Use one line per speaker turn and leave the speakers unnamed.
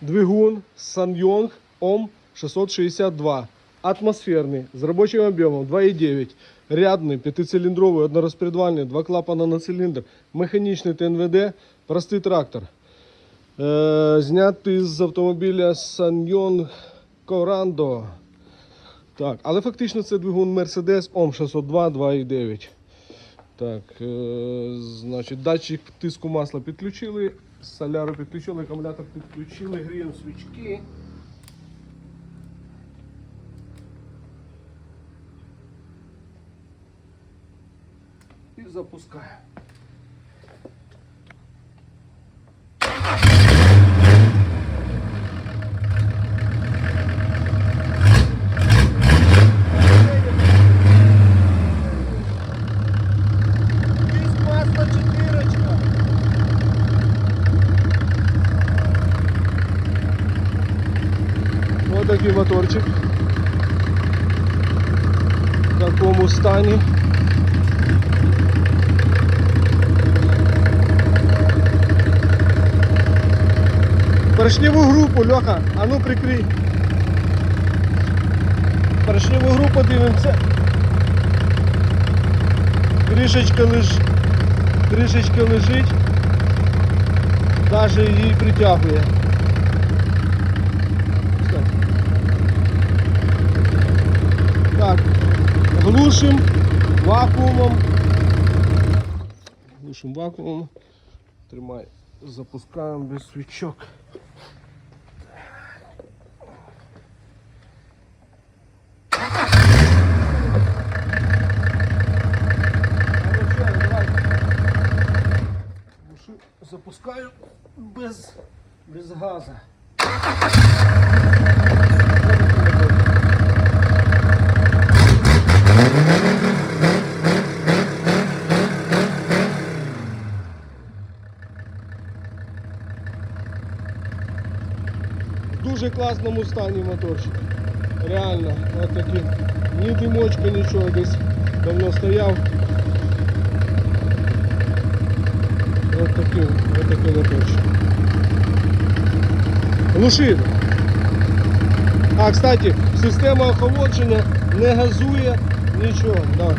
двигун Sanyong OM 662. Атмосферний, з робочим об'ємом 2,9. Рядний, п'ятициліндровий, однорозпредвальний, два клапана на циліндр, механічний ТНВД, простий трактор. Е, знятий з автомобіля Sanyong Corando. Так, але фактично це двигун Mercedes OM 602 2,9. Так, е, значить, датчик тиску масла підключили, соляру підключили, акумулятор підключили, гріємо свічки. І запускаємо. Такий моторчик. В такому стані. Поршневу групу, Льоха, а ну прикрий. Поршневу групу дивимося. Кришечка лиш... Кришечка лежить. Даже її притягує. Стоп. Так, глушим вакуумом. Глушим вакуумом. Тримай. Запускаємо без свічок. Запускаю без, без газа. В дуже класному стані моторчик. Реально, от такі. Ні димочка, нічого десь давно стояв. Ось такий, ось такий моторчик. Глушить. А, кстати, система охолодження не газує нічого. Да.